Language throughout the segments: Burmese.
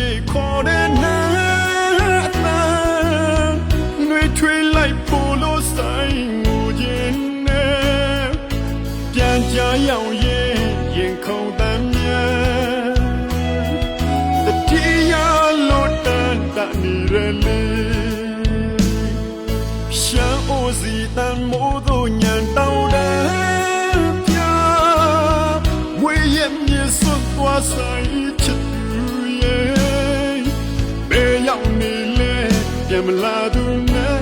ရိတ်ခေါ်တဲ့နာအတန်နှွေထွေးလိုက်ဖို့လို့ဆိုင်ငိုခြင်းနဲ့ပြန်ကြရောက်ရဲ့ရင်ခုန်တမ်းများတတိယလို့တန်တနေရလေရှမ်းအိုစီတန်မိုးတို့ညံတောင်းတယ်ပြဝေးရဲ့မြေစွတ်သွားဆိုင် လာသူနဲ့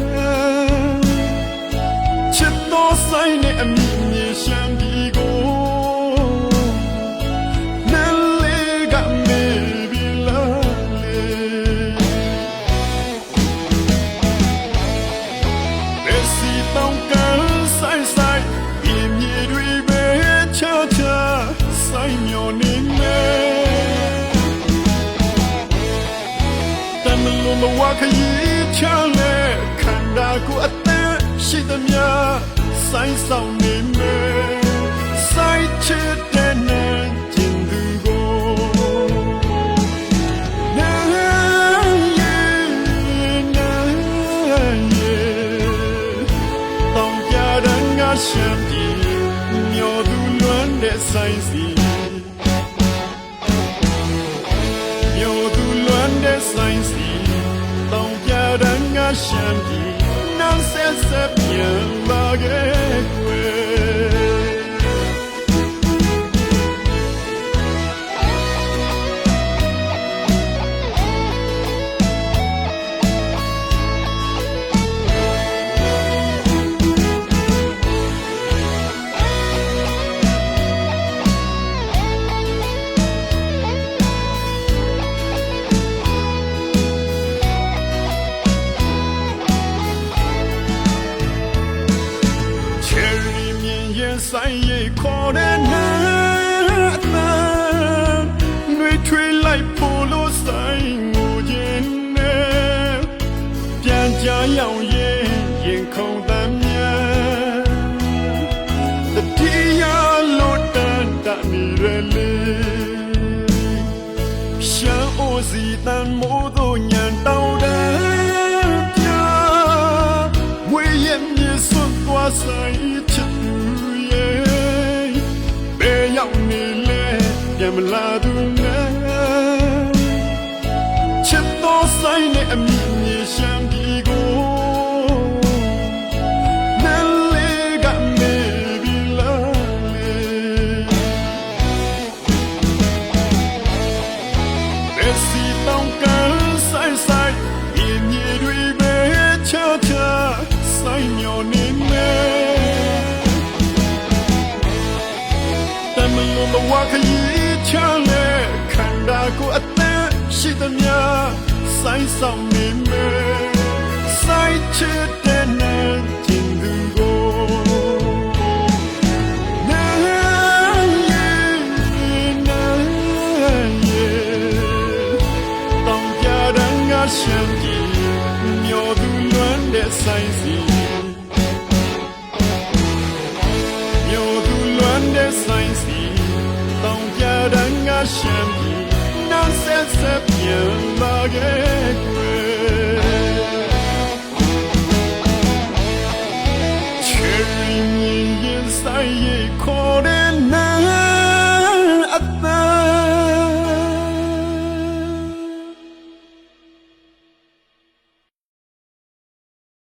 ချစ်တော်ဆိုင်နဲ့အမိမြေရှမ်းဒီကိုနယ်လေးကမေဘီလာလေဘယ်စီတောင်းကန်ဆိုင်ဆိုင်ပြင်းမြေတွေပဲချာချာဆိုင်မျောနေနေတမလုံးမဝခရီး ချမ်းလေခန္ဓာကိုယ်အသက်ရှိသမျှဆိုင်ဆောင်နေမေဆိုင်ချစ်တဲ့နဲ့ကျင်သူကိုနာယေနာယေတောင်ပြရန်ငါရှမ်းပြည်မျောသူလွမ်းတဲ့ဆိုင်စီ ရန်ငါရှမ်းပြည်နန်းဆက်ဆက်ပြန်လာခဲ့ကွယ် ဆိုင်ရိတ်ခေါ်တဲ့နာအတန်နှွေထွေးလိုက်ဖို့လို့ဆိုင်ငိုခြင်းနဲ့ပြန်ကြရောက်ရဲ့ရင်ခုန်တမ်းများတတိယလို့တန်တနေရလေရှမ်းအိုစီတန်မိုးတို့ညံတောင်းတယ်ပြဝေးရဲ့မြေစွတ်သွားဆိုင် န်မလာသူနဲ့ချစ်တော်ဆိုင်နဲ့အမိမြေရှမ်းပြည်ကိုနယ်လေးကမေဘီလာလေဘယ်စီတောင်းကန်ဆိုင်ဆိုင်ဒီမြေတွေပဲချာချာဆိုင်မျောနေနေတမလုံးဘဝခရီးချမ်းလေခန္ဓာ ကိုယ်အသက်ရှိသမျှဆိုင်ဆောင်နေမေဆိုင်ချစ်တဲ့နဲ့ကျင်သူကိုနာယေနာယေတောင်ပြရန်ငါရှမ်းကြီးမျောသူလွမ်းတဲ့ဆိုင်စီမျောသူလွမ်းတဲ့ဆိုင်စီတောင်ပြရန်ငါရှမ်းကြီးနန်းဆက်ဆက် again.